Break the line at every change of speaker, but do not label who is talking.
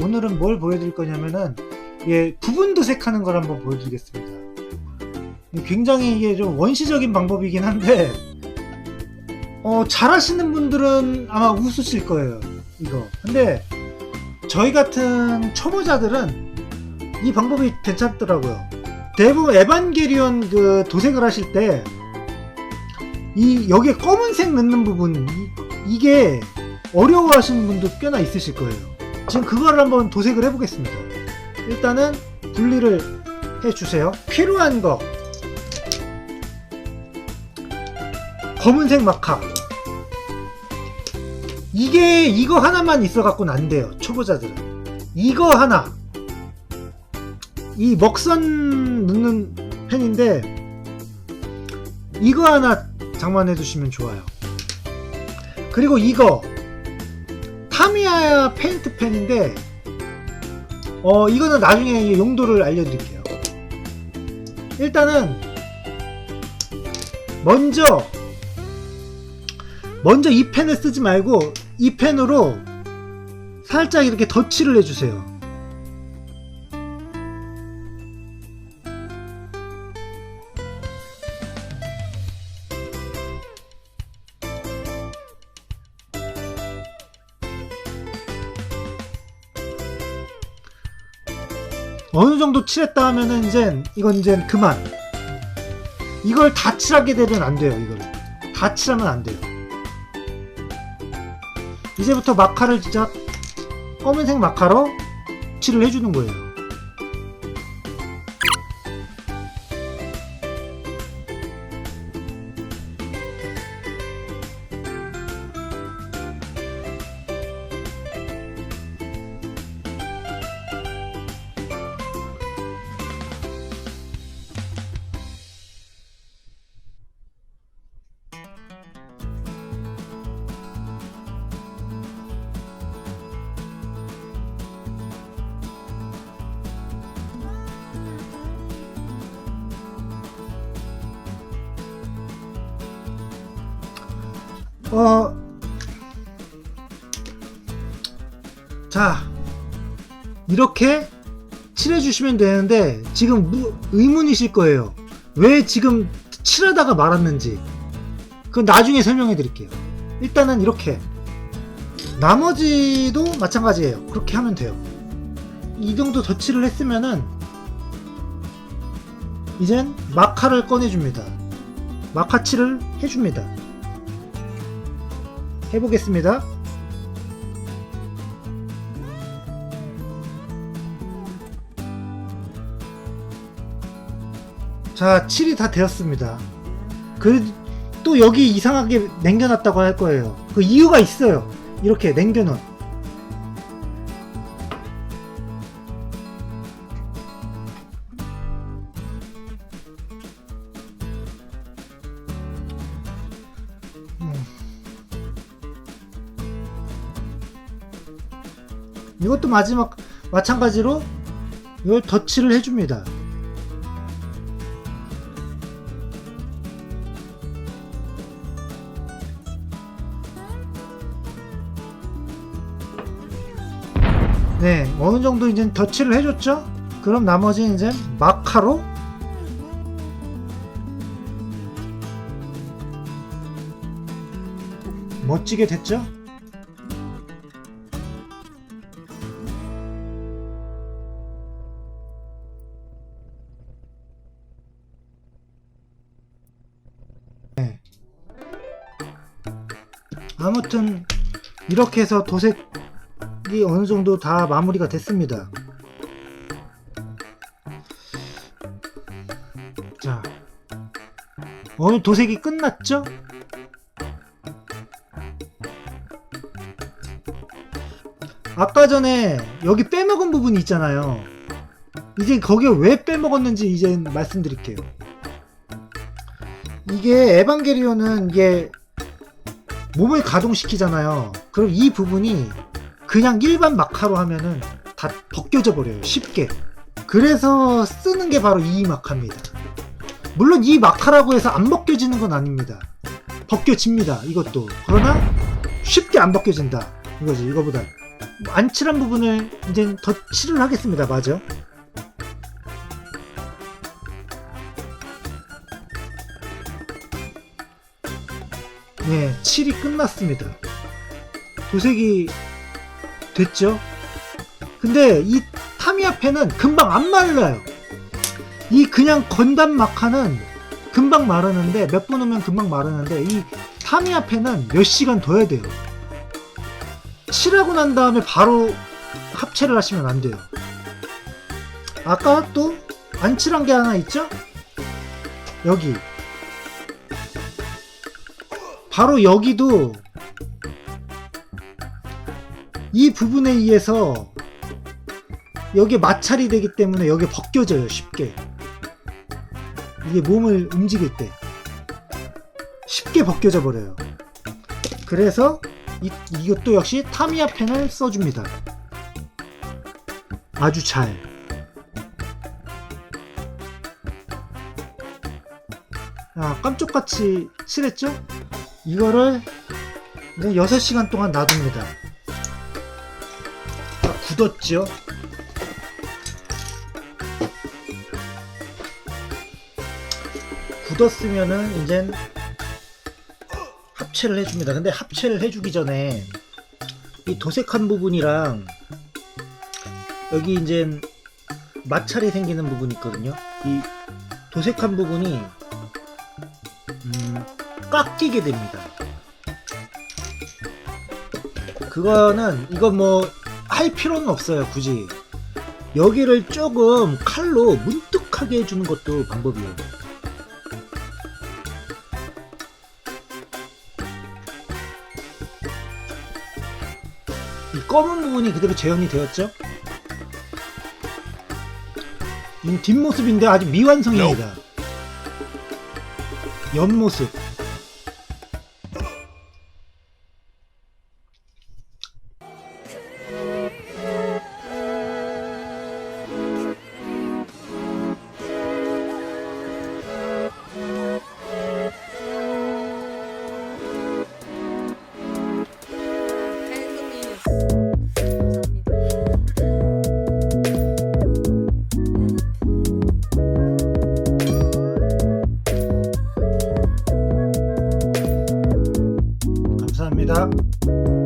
오늘은 뭘 보여드릴 거냐면은 예, 부분 도색하는 걸 한번 보여드리겠습니다. 굉장히 이게 좀 원시적인 방법이긴 한데 어, 잘하시는 분들은 아마 웃으실 거예요. 이거. 근데 저희 같은 초보자들은 이 방법이 괜찮더라고요. 대부분 에반게리온 그 도색을 하실 때 이 여기에 검은색 넣는 부분 이, 게 어려워하시는 분도 꽤나 있으실 거예요. 지금 그거를 한번 도색을 해보겠습니다. 일단은 분리를 해주세요. 필요한 거 검은색 마카 이게 이거 하나만 있어 갖고는 안 돼요. 초보자들은 이거 하나 이 먹선 넣는 펜인데 이거 하나 장만해 두시면 좋아요. 그리고 이거 타미야 페인트 펜인데 어 이거는 나중에 용도를 알려드릴게요. 일단은 먼저 먼저 이 펜을 쓰지 말고 이 펜으로 살짝 이렇게 덧칠을 해주세요. 어느 정도 칠했다 하면은 이제 이건 이제 그만. 이걸 다 칠하게 되면 안 돼요. 이거를 다 칠하면 안 돼요. 이제부터 마카를 진짜 검은색 마카로 칠을 해주는 거예요. 어, 자, 이렇게 칠해주시면 되는데, 지금 무- 의문이실 거예요. 왜 지금 칠하다가 말았는지. 그건 나중에 설명해 드릴게요. 일단은 이렇게. 나머지도 마찬가지예요. 그렇게 하면 돼요. 이 정도 덧칠을 했으면은, 이젠 마카를 꺼내줍니다. 마카칠을 해줍니다. 해보겠습니다. 자, 칠이 다 되었습니다. 그, 또 여기 이상하게 남겨놨다고 할 거예요. 그 이유가 있어요. 이렇게 남겨놓은. 이것도 마지막 마찬가지로 이걸 덧칠을 해줍니다. 네, 어느 정도 이제 덧칠을 해줬죠? 그럼 나머지는 이제 마카로 멋지게 됐죠? 아무튼 이렇게 해서 도색이 어느 정도 다 마무리가 됐습니다. 자, 어느 도색이 끝났죠? 아까 전에 여기 빼먹은 부분이 있잖아요. 이제 거기에 왜 빼먹었는지 이제 말씀드릴게요. 이게 에반게리온은 이게 몸을 가동시키잖아요. 그럼 이 부분이 그냥 일반 마카로 하면은 다 벗겨져 버려요. 쉽게. 그래서 쓰는 게 바로 이 마카입니다. 물론 이 마카라고 해서 안 벗겨지는 건 아닙니다. 벗겨집니다. 이것도. 그러나 쉽게 안 벗겨진다. 이거지. 이거보다. 안 칠한 부분을 이제 더 칠을 하겠습니다. 맞아. 네, 칠이 끝났습니다. 도색이 됐죠? 근데 이 타미야펜은 금방 안 말라요. 이 그냥 건담 마카는 금방 마르는데 몇 분 후면 금방 마르는데 이 타미야펜은 몇 시간 둬야 돼요. 칠하고 난 다음에 바로 합체를 하시면 안 돼요. 아까 또 안 칠한 게 하나 있죠? 여기. 바로 여기도 이 부분에 의해서 여기에 마찰이 되기 때문에 여기 벗겨져요 쉽게. 이게 몸을 움직일 때. 쉽게 벗겨져 버려요. 그래서 이, 이것도 역시 타미야 펜을 써줍니다. 아주 잘. 아, 깜짝같이 칠했죠? 이거를 이제 6시간 동안 놔둡니다 다 굳었죠? 굳었으면은 이젠 합체를 해줍니다. 근데 합체를 해주기 전에 이 도색한 부분이랑 여기 이제 마찰이 생기는 부분이 있거든요. 이 도색한 부분이 음, 깎이게 됩니다. 그거는 이거 뭐할 필요는 없어요 굳이 여기를 조금 칼로 문득하게 해주는 것도 방법이에요. 이 검은 부분이 그대로 재현이 되었죠? 이 뒷모습인데 아직 미완성입니다. 옆모습. 감사합니다.